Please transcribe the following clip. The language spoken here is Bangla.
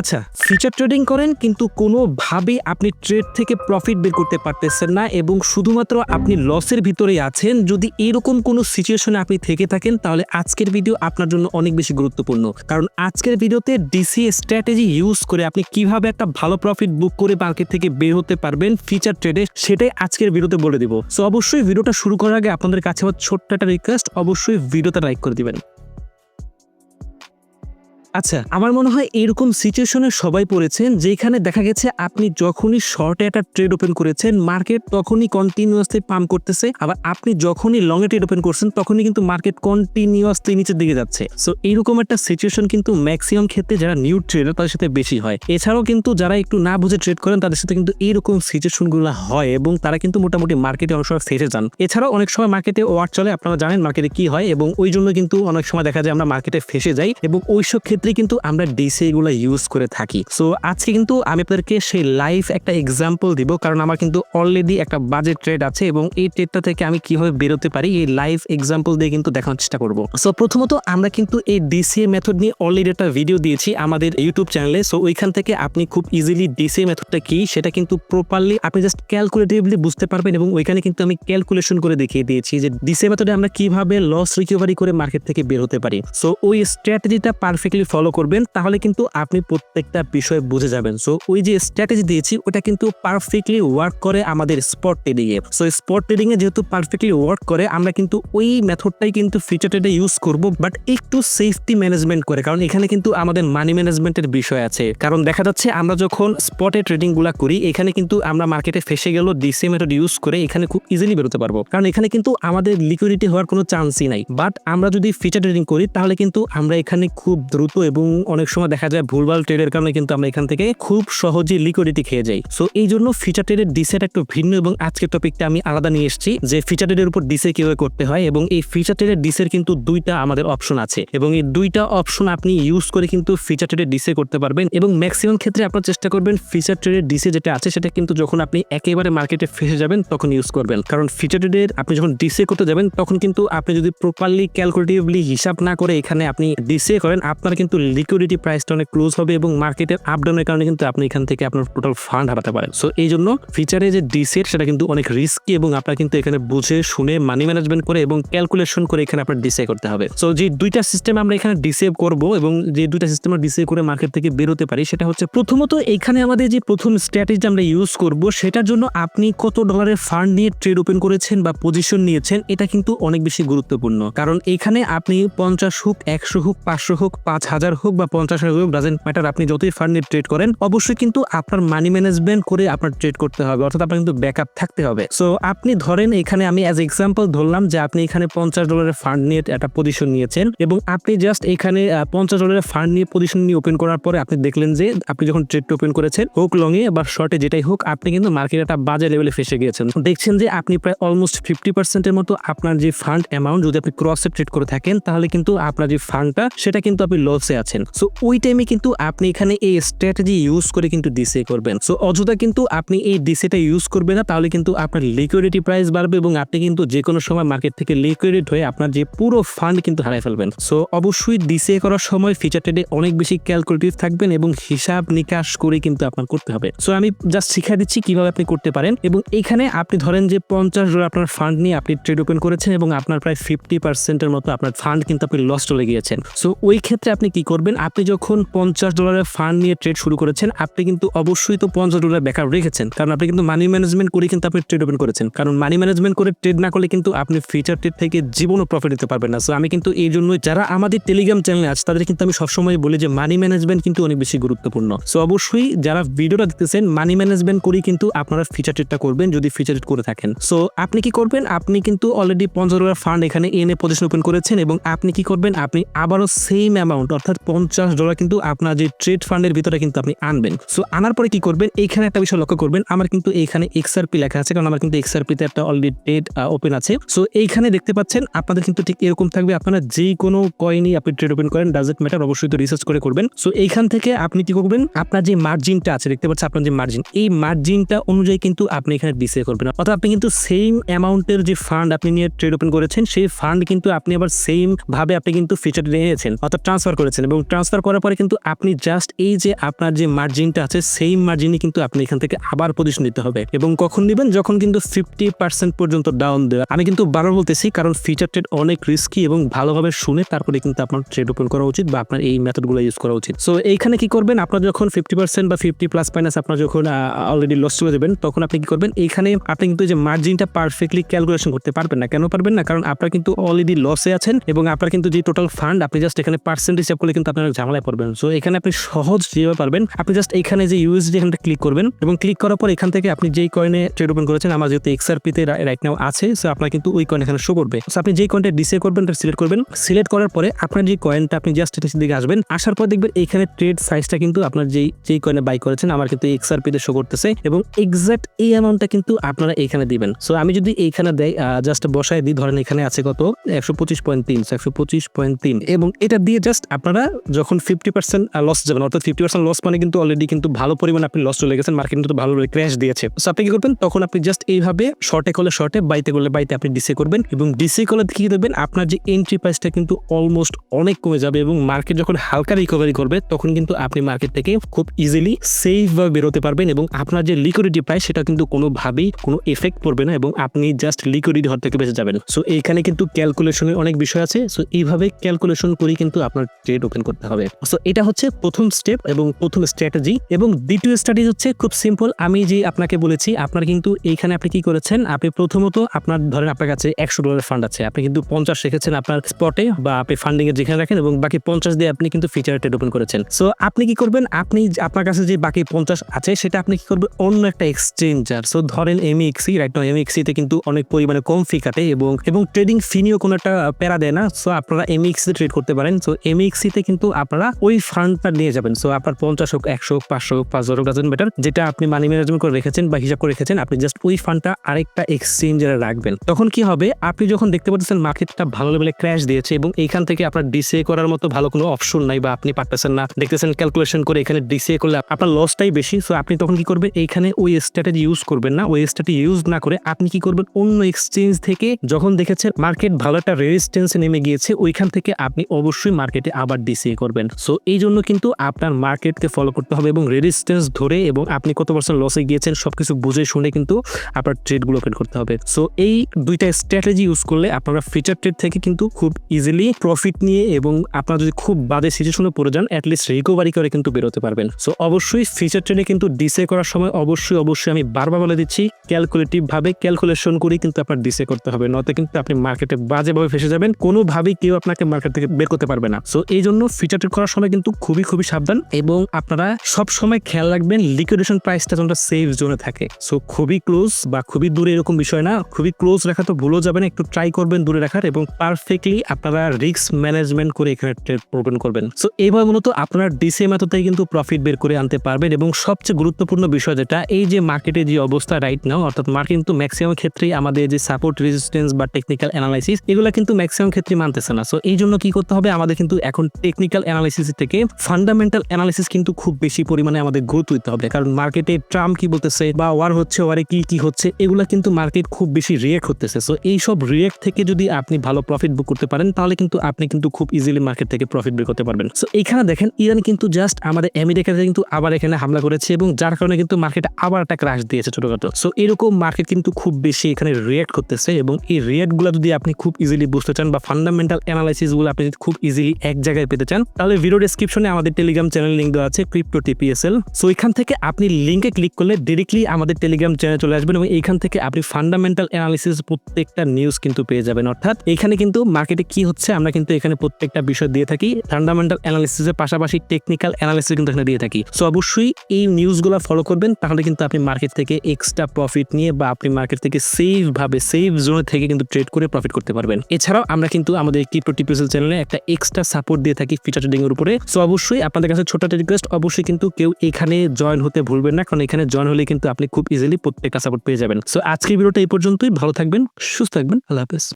আচ্ছা ফিচার ট্রেডিং করেন, কিন্তু কোনোভাবেই আপনি ট্রেড থেকে প্রফিট বের করতে পারতেছেন না এবং শুধুমাত্র আপনি লসের ভিতরেই আছেন। যদি এরকম কোনো সিচুয়েশনে আপনি থেকে থাকেন, তাহলে আজকের ভিডিও আপনার জন্য অনেক বেশি গুরুত্বপূর্ণ। কারণ আজকের ভিডিওতে ডিসি স্ট্র্যাটেজি ইউজ করে আপনি কীভাবে একটা ভালো প্রফিট বুক করে মার্কেট থেকে বের হতে পারবেন ফিচার ট্রেডে সেটাই আজকের ভিডিওতে বলে দিব। সো অবশ্যই ভিডিওটা শুরু করার আগে আপনাদের কাছে আমার ছোট্ট একটা রিকোয়েস্ট অবশ্যই ভিডিওটা লাইক করে দিবেন। আচ্ছা আমার মনে হয় এরকম সিচুয়েশনে সবাই পড়েছেন যেখানে দেখা গেছে আপনি যখনই শর্টে একটা ট্রেড ওপেন করেছেন মার্কেট তখনই কন্টিনিউয়াসলি পাম্প করতেছে, আবার আপনি যখনই লং এ ট্রেড ওপেন করছেন, তখনই কিন্তু মার্কেট কন্টিনিউয়াসলি নিচের দিকে যাচ্ছে। সো এইরকম একটা সিচুয়েশন কিন্তু ম্যাক্সিমাম ক্ষেত্রে যারা নিউ ট্রেডার তাদের সাথে বেশি হয়। এছাড়াও কিন্তু যারা একটু না বুঝে ট্রেড করেন, তাদের সাথে কিন্তু এইরকম সিচুয়েশনগুলো হয় এবং তারা কিন্তু মোটামুটি মার্কেটে অনেক সময় ফেসে যান। এছাড়াও অনেক সময় মার্কেটে ওয়ার চলে, আপনারা জানেন মার্কেটে কি হয় এবং ওই জন্য কিন্তু অনেক সময় দেখা যায় আমরা মার্কেটে ফেসে যাই এবং ওইসব ক্ষেত্রে কিন্তু আমরা ডিসি গুলো ইউজ করে থাকি। সো আজকে কিন্তু আমি আপনাদেরকে সেই লাইভ একটা এক্সাম্পল দিব, কারণ আমার কিন্তু অলরেডি একটা বাজেট ট্রেড আছে এবং এই ট্রেডটা থেকে আমি কীভাবে বেরোতে পারি, এই লাইভ এক্সাম্পল দিয়ে কিন্তু দেখানোর চেষ্টা করব। সো প্রথমত আমরা কিন্তু এই ডিসিএ মেথড নিয়ে অলরেডি একটা ভিডিও দিয়েছি আমাদের ইউটিউব চ্যানেলে সো ওইখান থেকে আপনি খুব ইজিলি ডিসিএ মেথডটা কি, সেটা কিন্তু প্রপারলি আপনি জাস্ট ক্যালকুলেটিভলি বুঝতে পারবেন এবং ওইখানে কিন্তু আমি ক্যালকুলেশন করে দেখিয়ে দিয়েছি যে ডিসিএ মেথডে আমরা কীভাবে লস রিকভারি করে মার্কেট থেকে বের হতে পারি। সো ওই স্ট্র্যাটেজিটা পারফেক্টলি ফলো করবেন, তাহলে কিন্তু আপনি প্রত্যেকটা বিষয় বুঝে যাবেন। সো ওই যে স্ট্র্যাটেজি দিয়েছি, ওটা কিন্তু পারফেক্টলি ওয়ার্ক করে আমাদের স্পট ট্রেডিং এ। সো স্পট ট্রেডিং এ যেহেতু পারফেক্টলি ওয়ার্ক করে, আমরা কিন্তু ওই মেথডটাই কিন্তু ফিচার ট্রেডে ইউজ করব বাট একটু সেফটি ম্যানেজমেন্ট করে, কারণ এখানে কিন্তু আমাদের মানি ম্যানেজমেন্টের বিষয় আছে। কারণ দেখা যাচ্ছে, আমরা যখন স্পটে ট্রেডিংগুলা করি, এখানে কিন্তু আমরা মার্কেটে ফেসে গেল ডিসি মেথড ইউজ করে এখানে খুব ইজিলি বেরোতে পারব। কারণ এখানে কিন্তু আমাদের লিকুইডিটি হওয়ার কোনো চান্সই নাই। বাট আমরা যদি ফিচার ট্রেডিং করি, তাহলে কিন্তু আমরা এখানে খুব দ্রুত এবং অনেক সময় দেখা যায় ভুলভাল ট্রেডের কারণে কিন্তু আমরা এখান থেকে খুব সহজে লিকুইডিটি খেয়ে যাই। সো এই জন্য ফিচার ট্রেডের ডিসেট একটু ভিন্ন এবং আজকের টপিকটা আমি আলাদা নিয়ে এসেছি যে ফিচার ট্রেডের উপর ডিসে কীভাবে করতে হয় এবং এই ফিচার ট্রেডের ডিসের কিন্তু দুইটা আমাদের অপশন আছে। এবং এই দুইটা অপশন আপনি ইউজ করে কিন্তু ফিচার ট্রেডের ডিসে করতে পারবেন এবং ম্যাক্সিমাম ক্ষেত্রে আপনার চেষ্টা করবেন ফিচার ট্রেডের ডিসে যেটা আছে সেটা কিন্তু যখন আপনি একেবারে মার্কেটে ফেসে যাবেন তখন ইউজ করবেন। কারণ ফিচার ট্রেডের আপনি যখন ডিসে করতে যাবেন তখন কিন্তু আপনি যদি প্রপারলি ক্যালকুলেটিভলি হিসাব না করে এখানে আপনি ডিসে করেন, আপনার কিন্তু লিকুইডিটি প্রাইসটা অনেক ক্লোজ হবে এবং মার্কেটের আপডাউনের কারণে কিন্তু আপনি এখান থেকে আপনার টোটাল ফান্ড হারাতে পারেন। সো এই জন্য ফিচারে যে ডিসেট সেটা কিন্তু অনেক রিস্কি এবং আপনার কিন্তু এখানে বুঝে, শুনে মানি ম্যানেজমেন্ট করে এবং ক্যালকুলেশন করে এখানে আপনার ডিসে করতে হবে। সো যে দুইটা সিস্টেম আমরা এখানে ডিসেভ করব এবং যে দুইটা সিস্টেম আমরা ডিসে করে মার্কেট থেকে বেরোতে পারি, সেটা হচ্ছে প্রথমত এখানে আমাদের যে প্রথম স্ট্র্যাটেজি আমরা ইউজ করব, সেটার জন্য আপনি কত ডলারের ফান্ড নিয়ে ট্রেড ওপেন করেছেন বা পজিশন নিয়েছেন, এটা কিন্তু অনেক বেশি গুরুত্বপূর্ণ। কারণ এখানে আপনি পঞ্চাশ হোক, একশো হোক, পাঁচশো হোক, পাঁচ হাজার হোক বা পঞ্চাশ হাজার হোক ডাজেন্ট ম্যাটার আপনি যতই ফান্ড নিয়ে ট্রেড করেন, অবশ্যই কিন্তু আপনার মানি ম্যানেজমেন্ট করে আপনার ট্রেড করতে হবে, অর্থাৎ আপনার কিন্তু ব্যাকআপ থাকতে হবে। সো আপনি ধরেন এখানে আমি অ্যাজ এক্সাম্পল ধরলাম যে আপনি এখানে পঞ্চাশ ডলারের ফান্ড নিয়ে একটা পজিশন নিয়েছেন এবং আপনি জাস্ট এখানে পঞ্চাশ ডলারের ফান্ড নিয়ে পজিশন নিয়ে ওপেন করার পরে আপনি দেখলেন যে আপনি যখন ট্রেড ওপেন করেছেন, হোক লংয়ে বা শর্টে যেটাই হোক, আপনি কিন্তু মার্কেট একটা বাজার লেভেলে ফেসে গিয়েছেন। দেখছেন যে আপনি প্রায় অলমোস্ট ফিফটি পার্সেন্টের মতো আপনার যে ফান্ড অ্যামাউন্ট যদি আপনি ক্রসে ট্রেড করে থাকেন, তাহলে কিন্তু আপনার যে ফান্ডটা সেটা কিন্তু আপনি লসে আছেন। সো ওই টাইমে কিন্তু আপনি এখানে এই স্ট্র্যাটেজি ইউজ করে কিন্তু ডিসে করবেন। সো অযথা কিন্তু আপনি এই ডিসেটা ইউজ করবেন না, তাহলে কিন্তু আপনার লিকুইডিটি প্রাইস বাড়বে এবং আপনি কিন্তু যে কোনো সময় মার্কেট থেকে লিকুইডিট হয়ে আপনার যে পুরো ফান্ড কিন্তু হারাই ফেলবেন। সো অবশ্যই ডিসে করার সময় ফিচার ট্রেডে অনেক বেশি ক্যালকুলেটিভ থাকবেন এবং হিসাব নিকাশ করে কিন্তু আপনার করতে হবে। সো আমি জাস্ট শিখা দিচ্ছি কীভাবে আপনি করতে পারেন এবং এখানে আপনি ধরেন যে পঞ্চাশ ডলার আপনার ফান্ড নিয়ে আপনি ট্রেড ওপেন করেছেন এবং আপনার প্রায় ফিফটি পার্সেন্টের মতো আপনার ফান্ড কিন্তু আপনি লস চলে গিয়েছেন। সো ওই ক্ষেত্রে আপনি কি করবেন? আপনি যখন পঞ্চাশ ডলারের ফান্ড নিয়ে ট্রেড শুরু করেছেন, আপনি কিন্তু অবশ্যই তো পঞ্চাশ ডলার ব্যাকআপ রেখেছেন। কারণ আপনি কিন্তু মানি ম্যানেজমেন্ট করে কিন্তু আপনি ট্রেড ওপেন করেছেন। কারণ মানি ম্যানেজমেন্ট করে ট্রেড না করলে কিন্তু আপনি ফিচার ট্রেড থেকে জীবনও প্রফিট নিতে পারবেন না। সো আমি কিন্তু এই জন্যই যারা আমাদের টেলিগ্রাম চ্যানেলে আছে তাদের কিন্তু আমি সবসময় বলি যে মানি ম্যানেজমেন্ট কিন্তু অনেক বেশি গুরুত্বপূর্ণ। সো অবশ্যই যারা ভিডিওটা দেখতেছেন মানি ম্যানেজমেন্ট করেই কিন্তু আপনারা ফিচার ট্রেডটা করবেন যদি ফিচার ট্রেড করে থাকেন। সো আপনি কি করবেন? আপনি কিন্তু অলরেডি পঞ্চাশ ডলার ফান্ড এখানে এনে পজিশন ওপেন করেছেন এবং আপনি কি করবেন? আপনি আবারও সেম অ্যামাউন্ট অর্থাৎ পঞ্চাশ ডলার কিন্তু আপনার যে ট্রেড ফান্ডের ভিতরে কিন্তু আপনি আনবেন। সো আনার পরে কি করবেন? এইখানে একটা বিষয় লক্ষ্য করবেন। আমার কিন্তু এইখানে এক্সআরপি লেখা আছে, কারণ আমার কিন্তু এক্সআরপিতে একটা অলরেডি ট্রেড ওপেন আছে। সো এইখানে দেখতে পাচ্ছেন, আপনাদের কিন্তু ঠিক এরকম থাকবে। আপনারা যে কোনো কয়েনই আপনি ট্রেড ওপেন করেন ডাজেন্ট ম্যাটার অবশ্যই তো রিসার্চ করে করবেন। সো এইখান থেকে আপনি কি করবেন? আপনার যে মার্জিনটা আছে, দেখতে পাচ্ছেন আপনার যে মার্জিন এই মার্জিনটা অনুযায়ী কিন্তু আপনি এখানে ডিসে করবেন। অর্থাৎ আপনি কিন্তু সেম অ্যামাউন্টের যে ফান্ড আপনি নিয়ে ট্রেড ওপেন করেছেন, সেই ফান্ড কিন্তু আপনি আবার সেম ভাবে আপনি কিন্তু ফিচার নিয়েছেন। অর্থাৎ ট্রান্সফার করেছেন। করেছেন এবং ট্রান্সফার করার পরে কিন্তু আপনি জাস্ট এই যে আপনার যে মার্জিনটা আছে সেই মার্জিনই কিন্তু আপনি এখান থেকে আবার পজিশন নিতে হবে এবং কখন নেবেন? যখন কিন্তু ফিফটি পার্সেন্ট পর্যন্ত ডাউন দেওয়া। আমি কিন্তু বারবার বলতেছি, কারণ ফিচার ট্রেড অনেক রিস্কি এবং ভালোভাবে শুনে তারপরে কিন্তু আপনার ট্রেড ওপেন করা উচিত বা আপনার এই মেথডগুলো ইউজ করা উচিত। সো এইখানে কি করবেন? আপনার যখন ফিফটি পার্সেন্ট বা ফিফটি প্লাস মাইনাস আপনার যখন অলরেডি লস চলে দেবেন তখন আপনি কি করবেন? এইখানে আপনি কিন্তু যে মার্জিনটা পারফেক্টলি ক্যালকুলেশন করতে পারবেন না। কেন পারবেন না? কারণ আপনার কিন্তু অলরেডি লসে আছেন এবং আপনার কিন্তু যে টোটাল ফান্ড আপনি জাস্ট এখানে পার্সেন্ট হিসাব করলে কিন্তু আপনার ঝামেলায় পড়বেন। সো এখানে আপনি সহজ যেভাবে পারবেন, আপনি জাস্ট এখানে যে ইউএসডি এখানটা ক্লিক করবেন এবং ক্লিক করার পর এখান থেকে আপনি যেই কয়েনে ট্রেড ওপেন করেছেন, আমার যেহেতু এক্সআরপিতে রাইট নাও আছে সো আপনার কিন্তু ওই কয়েন এখানে শো করবে। সো আপনি যেই কয়েনটা ডিসে করবেন সিলেক্ট করবেন। সিলেক্ট করার পরে আপনার যে কয়েনটা আপনি জাস্ট নিচের দিকে আসবেন, আসার পর দেখবেন এইখানে ট্রেড সাইজটা কিন্তু আপনার যেই যেই কয়েনে বাই করেছেন, আমার কিন্তু এক্সআরপিতে শো করতেছে এবং এক্সাক্ট এই অ্যামাউন্টটা কিন্তু আপনারা এইখানে দিবেন। সো আমি যদি এইখানে দেয় জাস্ট বসায় দিই, ধরেন এখানে আছে কত? একশো পঁচিশ পয়েন্ট তিন একশো পঁচিশ পয়েন্ট তিন। এবং এটা দিয়ে জাস্ট আপনারা যখন ফিফটি পার্সেন্ট লস যাবেন অর্থাৎ ফিফটি পার্সেন্ট লস মানে কিন্তু অলরেডি কিন্তু ভালো পরিমাণে আপনি লস চলে গেছেন মার্কেট কিন্তু ভালো ক্র্যাশ দিয়েছে। সো আপনি কি করবেন? তখন আপনি জাস্ট এইভাবে শর্টে করলে শর্টে বাইতে করলে বাইতে আপনি ডিসে করবেন এবং ডিসে করলে কি দেবেন আপনার যে এন্ট্রি প্রাইসটা কিন্তু অলমোস্ট অনেক কমে যাবে এবং মার্কেট যখন হালকা রিকভারি করবে, তখন কিন্তু আপনি মার্কেট থেকে খুব ইজিলি সেফভাবে বেরোতে পারবেন এবং আপনার যে লিকুইডিটি প্রাইস সেটা কিন্তু কোনোভাবেই কোনো এফেক্ট পড়বে না এবং আপনি জাস্ট লিকুইডিটি হওয়ার থেকে বেঁচে যাবেন। সো এইখানে কিন্তু ক্যালকুলেশনের অনেক বিষয় আছে। সো এইভাবে ক্যালকুলেশন করেই কিন্তু আপনার ট্রেড ওপেন করতে হবে। সো এটা হচ্ছে প্রথম স্টেপ এবং প্রথম স্ট্র্যাটেজি এবং দ্বিতীয় স্ট্র্যাটেজি হচ্ছে খুব সিম্পল আমি যে আপনাকে বলেছি, আপনার কিন্তু এইখানে আপনি কি করেছেন? আপনি প্রথমত আপনার ধরেন আপনার কাছে একশো ডলার ফান্ড আছে। আপনি কিন্তু পঞ্চাশ রেখেছেন আপনার স্পটে বা আপনি ফান্ডিং এর যেখানে রাখেন এবং বাকি পঞ্চাশ দিয়ে আপনি কিন্তু ফিচার ট্রেড ওপেন করেছেন। সো আপনি কি করবেন? আপনি আপনার কাছে যে বাকি পঞ্চাশ আছে, সেটা আপনি কি করবেন? অন্য একটা এক্সচেঞ্জার সো ধরেন এমএক্সি রাইট নাও এমএক্সি তে কিন্তু অনেক পরিমাণে কম ফি কাটে এবং এবং ট্রেডিং ফি নিয়েও কোনো একটা প্যারা দেয় না। সো আপনারা এমএক্সি ট্রেড করতে পারেন। সো এমএক্সি তে কিন্তু আপনারা ওই ফান্ডটা নিয়ে যাবেন। সো আপনার পঞ্চাশ হোক, একশো হোক, পাঁচশো হোক, পাঁচ হাজার ডাজেন্ট বেটার যেটা আপনি মানি ম্যানেজমেন্ট করে রেখেছেন বা হিসাব করে রেখেছেন, আপনি জাস্ট ওই ফান্ডটা আরেকটা এক্সচেঞ্জারে রাখবেন। তখন কি হবে? আপনি যখন দেখতে পাচ্ছেন মার্কেটটা ভালো লেভেলে ক্র্যাশ দিয়েছে এবং এইখান থেকে আপনার ডিসে করার মতো ভালো কোনো অপশন নাই বা আপনি পারতেছেন না। দেখতেছেন ক্যালকুলেশন করে এখানে ডিসে করলে আপনার লসটাই বেশি। সো আপনি তখন কি করবেন? এইখানে ওই স্ট্র্যাটেজি ইউজ করবেন না। ওই স্ট্র্যাটেজি ইউজ না করে আপনি কি করবেন? অন্য এক্সচেঞ্জ থেকে যখন দেখেছেন মার্কেট ভালো একটা রেজিস্টেন্সে নেমে গিয়েছে, ওইখান থেকে আপনি অবশ্যই মার্কেটে আবার ডিসিএ করবেন। সো এই জন্য কিন্তু আপনার মার্কেটকে ফলো করতে হবে এবং রেজিস্টেন্স ধরে এবং আপনি কত পার্সেন্ট লসে গিয়েছেন সবকিছু বুঝে শুনে কিন্তু আপনার ট্রেডগুলো ওপেন করতে হবে। সো এই দুইটা স্ট্র্যাটেজি ইউজ করলে আপনারা ফিচার ট্রেড থেকে কিন্তু খুব ইজিলি প্রফিট নিয়ে এবং আপনারা যদি খুব বাদে সিচুয়েশনে পড়ে যান অ্যাটলিস্ট রিকভারি করে কিন্তু বেরোতে পারবেন। সো অবশ্যই ফিচার ট্রেডে কিন্তু ডিসে করার সময় অবশ্যই অবশ্যই আমি বারবার বলে দিচ্ছি ক্যালকুলেটিভ ভাবে ক্যালকুলেশন করে কিন্তু আপনার ডিসে করতে হবে। নয়তো কিন্তু আপনি মার্কেটে বাজেভাবে ফেসে যাবেন, কোনোভাবেই কেউ আপনাকে মার্কেট থেকে বের করতে পারবে না। সো এই জন্য ফিচার করার সময় কিন্তু খুবই খুবই সাবধান এবং আপনারা সব সময় খেয়াল রাখবেন লিকুইডেশন প্রাইসটা যেন সেফ জোনে থাকে। সো খুবই ক্লোজ বা খুবই দূরে এরকম বিষয় না। খুবই ক্লোজ রাখা তো ভুলেও যাবেন, একটু ট্রাই করবেন দূরে রাখার এবং পারফেক্টলি আপনারা রিস্ক ম্যানেজমেন্ট করে এখানে ট্রেড ওপেন করবেন। সো এইভাবে মূলত আপনারা ডিসে মেথডে কিন্তু প্রফিট বের করে আনতে পারবেন এবং সবচেয়ে গুরুত্বপূর্ণ বিষয় যেটা, এই যে মার্কেটে যে অবস্থা রাইট নাও অর্থাৎ মার্কেট কিন্তু ম্যাক্সিমাম ক্ষেত্রেই আমাদের যে সাপোর্ট রেজিস্ট্যান্স বা টেকনিক্যাল অ্যানালাইসিস এগুলো কিন্তু ম্যাক্সিমাম ক্ষেত্রে মানতেছে না। সো এই জন্য কি করতে হবে? আমাদের কিন্তু এখন টেকনিক্যাল অ্যানালাইসিস থেকে ফান্ডামেন্টাল অ্যানালাইসিস কিন্তু খুব বেশি পরিমাণে আমাদের গুরুত্ব দিতে হবে। কারণ মার্কেটে ট্রাম কি বলতেছে বা ওয়ার হচ্ছে ওয়ারে কি কি হচ্ছে, এগুলা কিন্তু মার্কেট খুব বেশি রিয়েক্ট করতেছে। সো এই সব রিয়েক্ট থেকে যদি আপনি ভালো প্রফিট বুক করতে পারেন, তাহলে কিন্তু আপনি কিন্তু খুব ইজিলি মার্কেট থেকে প্রফিট বের করতে পারবেন। সো এখানে দেখেন ইরান কিন্তু জাস্ট আমাদের আমেরিকাতে কিন্তু আবার এখানে হামলা করেছে এবং যার কারণে কিন্তু মার্কেট আবার একটা ক্রাশ দিয়েছে ছোটখাটো। সো এরকম মার্কেট কিন্তু খুব বেশি এখানে রিয়েক্ট করতেছে এবং এই রিয়েক্টগুলো যদি আপনি খুব ইজিলি বুঝতে চান বা ফান্ডামেন্টাল অ্যানালাইসিসগুলো আপনি খুব ইজিলি এক জায়গায় পেতে চান, তাহলে ভিডিও ডেসক্রিপশনে আমাদের টেলিগ্রাম চ্যানেল লিঙ্ক দেওয়া আছে ক্রিপ্টো টিপিএসএল সো এখান থেকে আপনি লিঙ্কে ক্লিক করলে ডিরেক্টলি আমাদের টেলিগ্রাম চ্যানেল চলে আসবেন এবং এইখান থেকে আপনি ফান্ডামেন্টাল অ্যানালিসিস প্রত্যেকটা নিউজ কিন্তু পেয়ে যাবেন। অর্থাৎ এখানে কিন্তু মার্কেটে কি হচ্ছে, আমরা কিন্তু এখানে প্রত্যেকটা বিষয় দিয়ে থাকি। ফান্ডামেন্টাল অ্যানালিসিসের পাশাপাশি টেকনিক্যাল অ্যানালিসিস কিন্তু এখানে দিয়ে থাকি। সো অবশ্যই এই নিউজগুলো ফলো করবেন, তাহলে কিন্তু আপনি মার্কেট থেকে এক্সট্রা প্রফিট নিয়ে বা আপনি মার্কেট থেকে সেফ ভাবে সেফ জোনে থেকে কিন্তু ট্রেড করে প্রফিট করতে পারবেন। এছাড়াও আমরা কিন্তু আমাদের ক্রিপ্টো টিপিএসএল চ্যানেলে একটা এক্সট্রা সাপোর্ট দিয়ে থাকি ফিচার ট্রেডিং এর উপরে। সো অবশ্যই আপনাদের কাছে ছোট একটা রিকোয়েস্ট অবশ্যই কিন্তু কেউ এখানে জয়েন হতে ভুলবেন না, কারণ এখানে জয়েন হলে কিন্তু আপনি খুব ইজিলি প্রত্যেকটা সাপোর্ট পেয়ে যাবেন। সো আজকের ভিডিওটা এই পর্যন্তই, ভালো থাকবেন, সুস্থ থাকবেন, আল্লাহ হাফেজ।